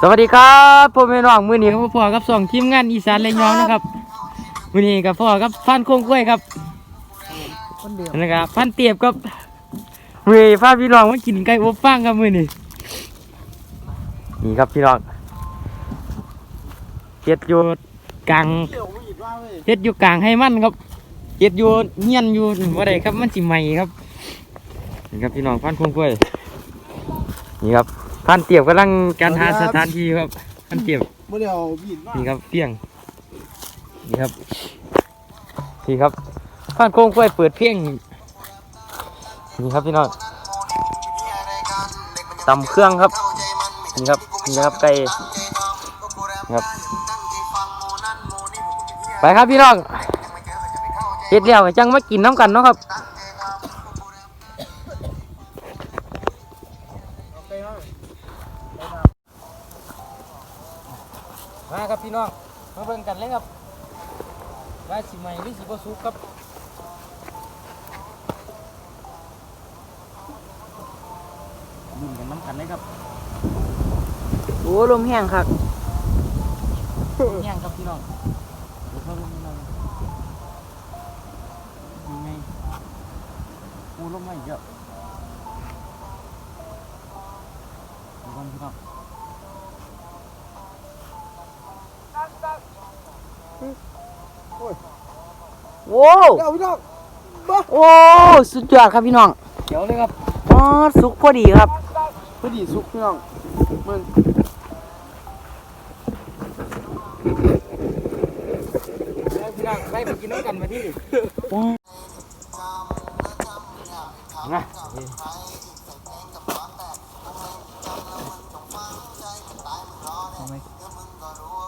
สวัสดีครับพ่อแม่น้องมื้อนี้ครับพ่อกับสองทีมงานอีสานระยองนะครับมื้อนี้กับพ่อกับพันโคงกล้วยครับคนเดียวนะครับพันเตียบครับมื้อนี้พาพี่น้องมากินไก่อบฟางครับมื้อนี้นี่ครับพี่น้องเฮ็ดอยู่กลางเดี๋ยวไม่หยิบว่าเว้ยเฮ็ดอยู่กลางให้มันครับเฮ็ดอยู่เฮียนอยู่บ่ได้ครับมันสิใหม่ครับนี่ครับพี่น้องพันโคงกล้วยนี่ครับ พันเตียบกำลังการหาสถานที่ครับพันเตียบเมื่อเดียวหยิบว่านี่ครับเพียงนี่ครับนี่ครับผ่านโค้งกล้วยเปิดเพียงนี่ครับพี่น้องตำเครื่องครับนี่ครับนี่นะครับไก่นี่ครับไปครับพี่น้องเฮ็ดแล้วก็จังมากินน้ำกันเนาะครับ ว่าสิใหม่หรือสิบ่สุกครับยุ่งกันน้ำกันเลยครับโอ้ลมแห้งครับแย่งครับพี่น้องเดี๋ยวเข้าลงมายังไงปูลงมาอีกเยอะ โว้เดี๋ยวพี่น้องโอ้สุดยอดครับพี่น้องเดี๋ยวเลยครับอ๋อสุกพอดีครับ พอดีสุกพี่น้องมึงแล้วพี่น้องไปไปกินน้ำกันมาที่โอ้นะ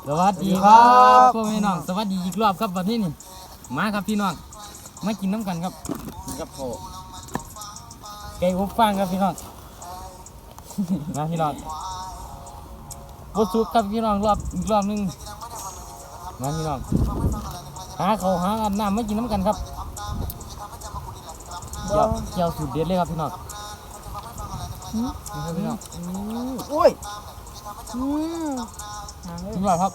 สวัสดีครับพ่อแม่น้องสวัสดีอีกรอบครับวันนี้นี่ มาครับพี่น้องมากินน้ำกันครับนี่ครับโอไก่อบฟางครับพี่น้องมาพี่น้องบดสุกครับพี่น้องรอบอีกรอบหนึงมาพี่น้องหาเขาวหาอาบน้ำมากินน้ำกันครับเกี่ยวเกี่ยวสูตรเด็ดเลยครับพี่น้องนี่ครับพี่น้องโอ้ยอืมพี่น้องครับ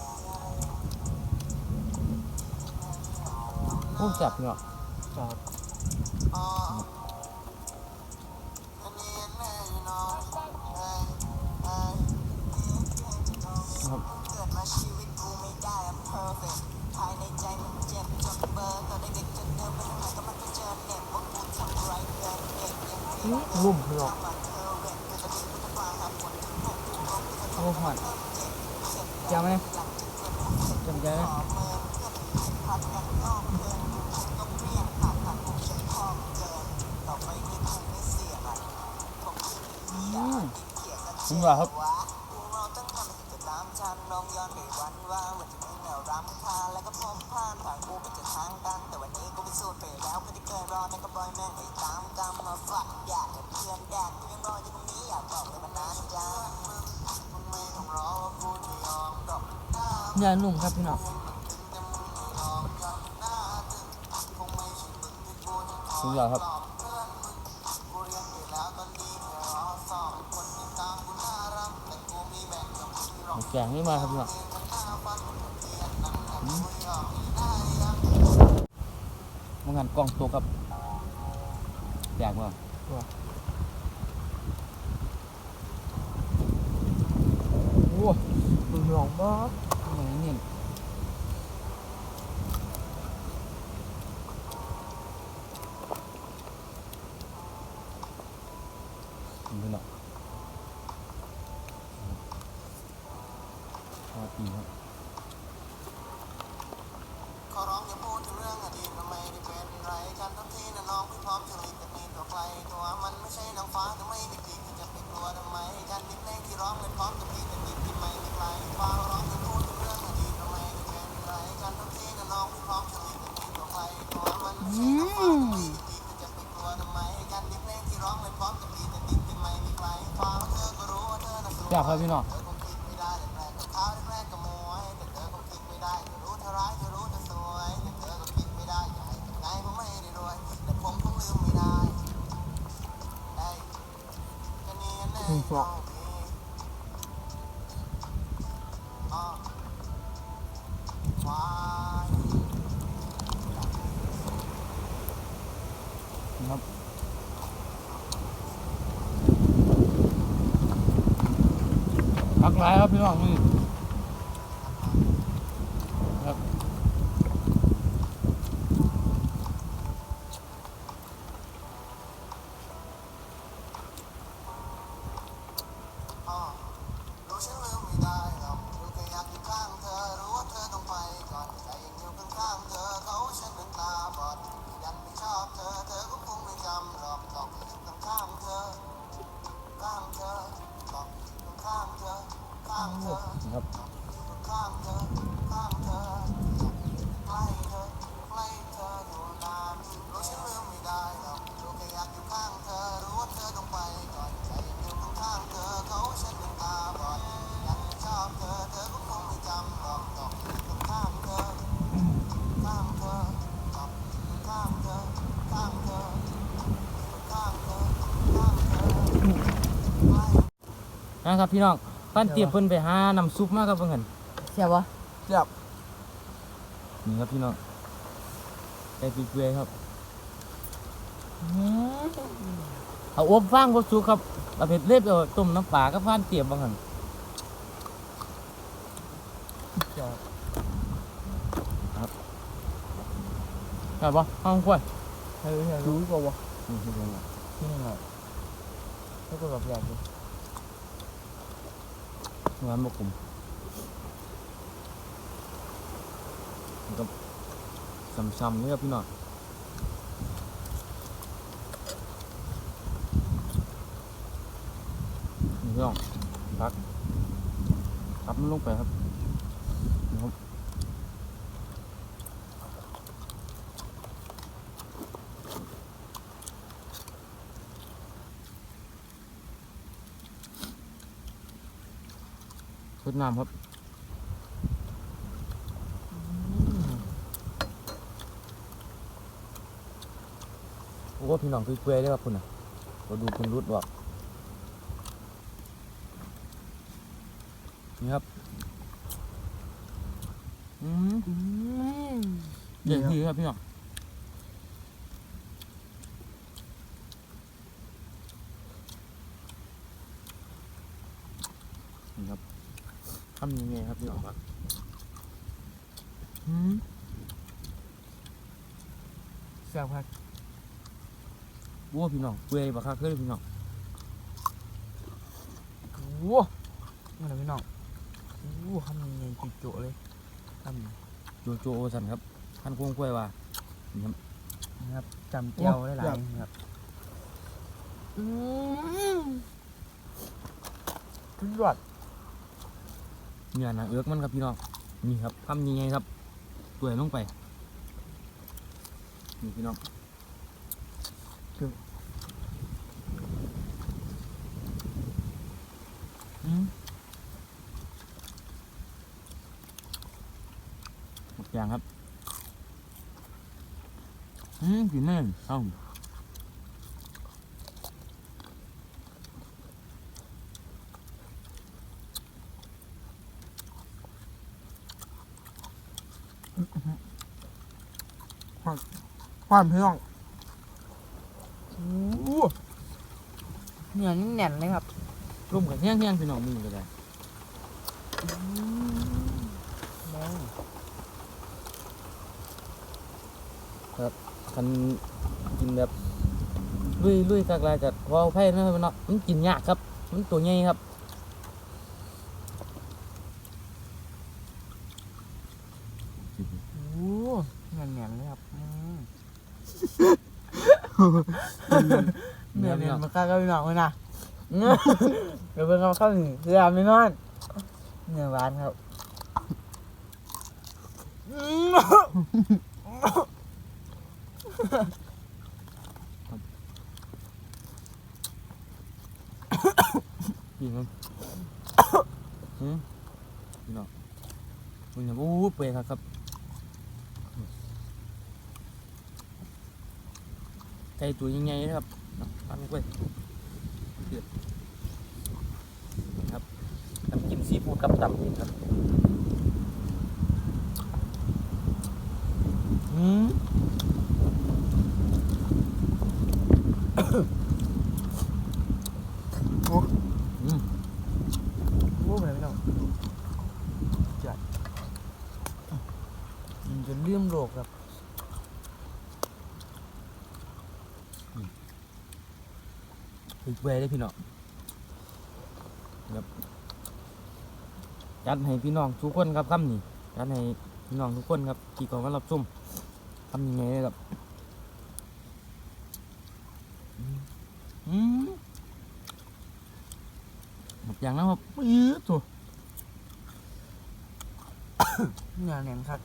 โอ้แซ่บพี่น้องครับรุ่มพี่น้องโอ้หอนจำไหมจำใจไหมอืม พี่น้องครับเนื้อนุ่มครับพี่น้องสุดยอดครับ แกงนี่มาครับพี่น้องอืมมางานกล้องตัวกับอยากมาโอ้ดูหลงมากย่างนี้นี่พี่น้องพอดีครับ ขอร้องอย่าพูดถึงเรื่องอดีตทำไมได้เป็นไรกันทั้งที่นะน้อง พร้อมจะรีบจะมีตัวใครตัวมันไม่ใช่นางฟ้าแต่ไม่มีจริงจะไปกลัวทำไมกันนิดเพลงที่ร้องเลยพร้อมจะมีแต่ดิบที่ไม่มีใครฟังร้องอย่าพูดถึงเรื่องอดีตทำไมเป็นไรกันทั้งที่นะน้องพร้อมจะรีบจะมีตัวใครตัวมันไม่ใช่นางฟ้าแต่ไม่มีจริงจะไปกลัวทำไมกันนิดเพลงที่ร้องเลยพร้อมจะมีแต่ดิบที่ไม่มีใครฟังเธอก็รู้ว่าเธอน่ะสวอยากครับพี่น้อง หกพักไรครับพี่น้องนี่ นะครับพี่น้องปั้นเตรียมเพิ่นไปหาน้ำซุปมาครับเพิ่นหั่นเสียบวะนี่ครับพี่น้องไก่ปีเกลือยครับเอาอบฟางบ่สุกครับเอาเผ็ดเล็บเอาต้มน้ำปลากับผ่านเตรียมบ่หั่นครับครับบ่ห้องกล้วยเฮ้ยรู้ป่าวะนี่คือยังไงที่นี่ครับแล้วก็แบบอยาก ร้านบกุมก็ซ้ำๆนี่ครับพี่น้องนี่พี่น้องพักพับมันลงไปครับ นี่ครับสดน้ำครับโอ้พี่น้องคือเกลือได้อครับคุณน่ะเราดูคุณรุดบอกนี่ครับอืมเด่นดีครับพี่น้องนี่ครับทำยังไงครับพี่น้องครับอืมเสียบครับโอ้พี่น้องเกลือบักคักเลยพี่น้องโอ้โหนี่แหละพี่น้องโอ้โหทำยังไงจิโจะเลยทำโจโจโอสันครับท่านคงกล้วยว่านี่ครับนะครับจำเจียวได้หลายนะครับสุดยอด เนื้อหนังเอื้อกมันครับพี่น้องนี่ครับทำยังไงครับเปื่อยลงไปนี่พี่น้องอืมหมดอย่างครับ อืมกินแม่นเอ้า ความพี่น้องโอ้โหเนื้อนี่แน่นเลยครับร่วมกับแห้งๆพี่น้องมือก็ได้แม่งคันกินแบบลุยลุยกักลายกับพอไผ่นะครับพี่น้องมันกินยากครับ มันตัวใหญ่ครับ โอ้โหแน่นๆเลยครับอืม เนื้อเนื้อเนีพี่ยน้องมาข้าวกับพี่น้องเลยนะเดี๋ยวเพิ่งเอาเข้าหนึ่งเรือไม่นอนเนื้อหวานครับกินครับหืมพี่น้องมึงเนี่ยโอ้เปื่อยครับครับ ไก่ตัวใหญ่ๆนะครับปันกล้วยเดือดครับน้ำจิ้มซีฟู้ดกับตับนี่ครับอืมโอ้เหมือนพี่น้องกินจนลืมโลกครับ ถึกเวยได้พี่น้องครับจัดให้พี่น้องทุกคนครับคำนี้จัดให้พี่น้องทุกคนครับที่เขามารับชมทำยังไงครับอืมหมดอย่างแล้วครับยืดตัวเนื้อแน่นครับ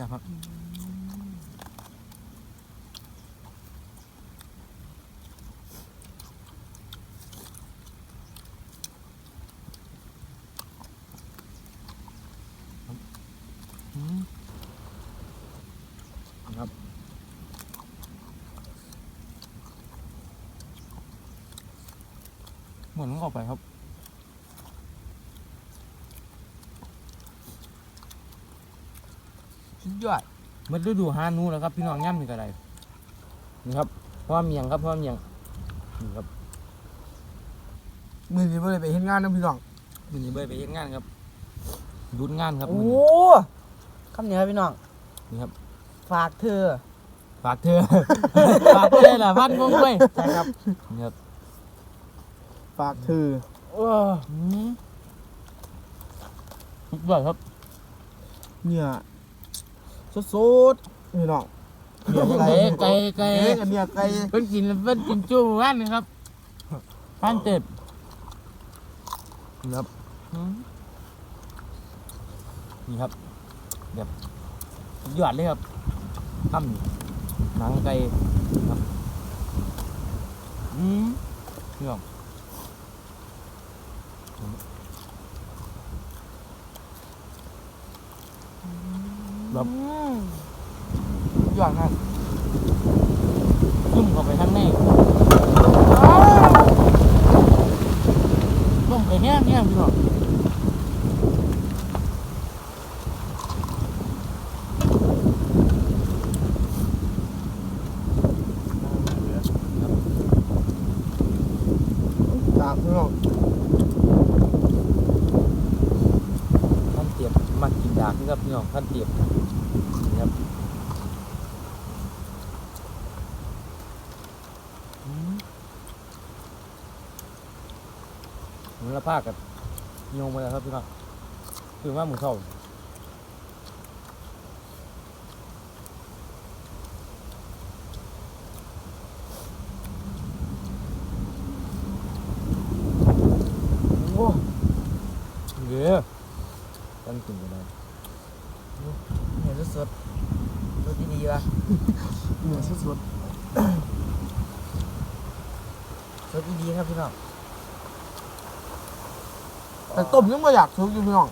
นะครับ เหมือนมันออกไปครับ สุดยอดมันฤดูฮานูแล้วครับ พี่น้องย่ำนี่ก็ได้นี่ครับเพราะว่าเมียงครับเพราะว่าเมียงนี่ครับมือนี้บ่ได้ไปเฮ็ดงานนะพี่น้องมันนี้เบยไปเฮ็ดงานครับหยุดงานครับโอ้มื้อนี้คำนี้ครับพี่น้อง นี่ครับ ฝากเธอ ฝากเธอ ฝากเธอเลยล่ะพันกงกล้วยใช่ครับ นี่ครับ ฝากเธอโอ้อืมสุดยอดครับเนี่ยสดๆพี่น้องไก่ไก่ไก่เอ๊ะเนี่ยไก่เพิ่นกินเพิ่นกินจุ่มวันนี่ครับพันเจ็บนี่ครับอืมนี่ครับแบบสุดยอดเลยครับทำนี่หนังไก่ครับอืมนี่ครับ แบบสุดยอดครับซุ่มเข้าไปข้างในต้มไปแห้งแห้งพี่น้อง ตามพี่น้อง ท่านเตียบมากินดากนี่ครับพี่น้องท่านเตียบนี่ครับอืม มูลภาคกับโยงมาแล้วครับพี่น้องคือว่าหมูเท่าโอ้เยอะตั้งกินกันได้เห็นสดๆสดดีๆวะเนี่ยสดสดดีๆครับพี่น้อง แต่ต้มยังไม่อยากทุกอยู่พี่น้อง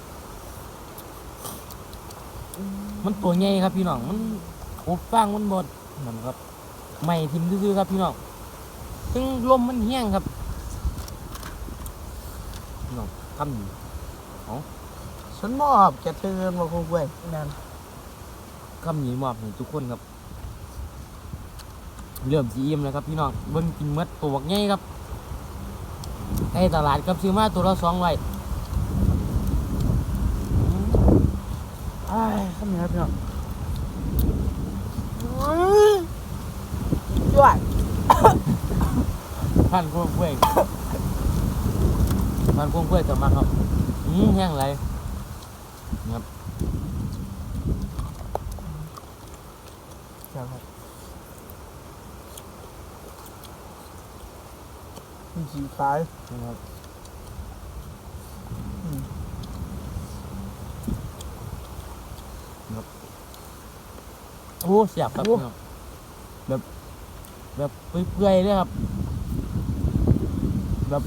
มันตัวใหญ่ครับพี่น้อง มันอบฟางมันบดนั่นครับไม่ทิมซื่อๆครับพี่น้องซึ่งลมมันแห้งครับพี่น้องทำอยู่ฉันมอบแกเตือนมาคงเว้ยนั่นคำนี้มอบให้ทุกคนครับ เริ่มสีเอี่ยมแล้วครับพี่น้องเบิ่งกินเมดตัวบักใหญ่ครับไอ้ตลาดครับซื้อมาตัวละสองร้อย อ้ายคำนี้ครับพี่น้องยอดพันกวงกล้วยพันกวงกล้วยจะมาครับอืมแห้งไรครับครับมีสีขายนะครับ อืม โอ้เสียบครับพี่น้องแบบ แบบเปื่อยๆเลยครับ แบบ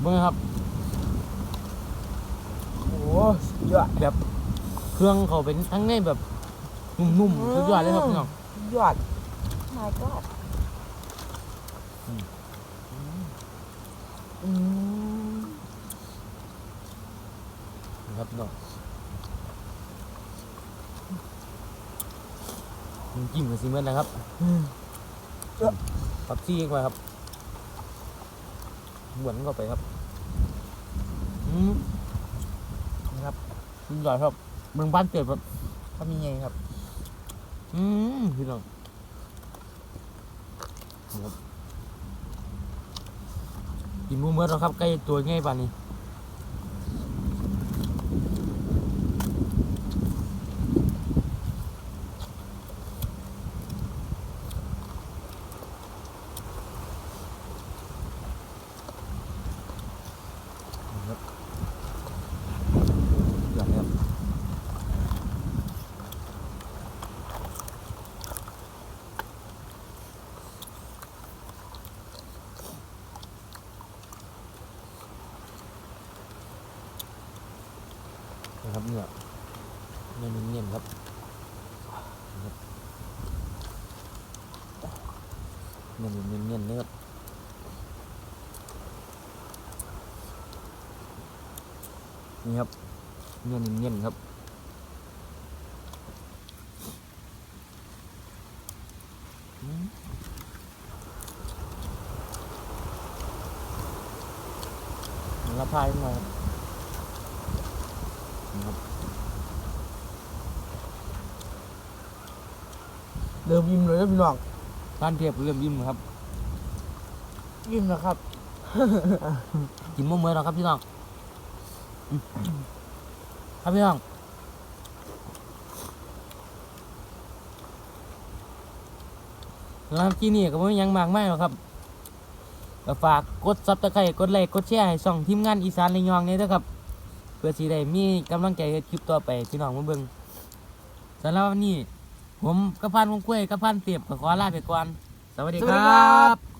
เบิ่งครับโอ้สุดยอดแบบ เครื่องเขาเป็นทั้งในแบบ นุ่มๆสุดยอดเลยครับพี่น้องสุดยอด my god อืม อืม นะครับพี่น้อง น้ำจิ้มกับซีเมนต์นะครับปักซี่เข้าไปครับหวนเข้าไปครับอืมนะครับสุดยอดครับเมืองบ้านเกิดแบบทำยังไงครับ อืมพี่น้องนี่ครับกินหมูเมื่อแล้วครับใกล้ตัวง่ายป่านนี้นี่ครับอยากครับ นะครับเนี่ยเนื้อเนียนๆครับนะครับ เนื้อเนียนๆนะครับนี่ครับเนื้อเนียนๆครับอืมรับพายมาครับนี่ครับเริ่มยิ้มเลยนะพี่น้องานเทียบเริ่มยิ้มครับ ยิ้มนะครับ กินมะเมื่อแล้วครับพี่น้องอืมครับพี่น้องแล้วที่นี่ก็ไม่มีหยังมากไม่หรอกครับก็ฝากกดซับตะไคร้กดไลค์กดแชร์ให้ส่องทีมงานอีสานระยองนี่นะครับ เพื่อสิได้มีกำลังใจเฮ็ดคลิปต่อไปพี่น้องมาเบิ่งสำหรับวันนี้ ผมกระพันวงกล้วยกระพันเตียบขอลาไปก่อน สวัสดีครับ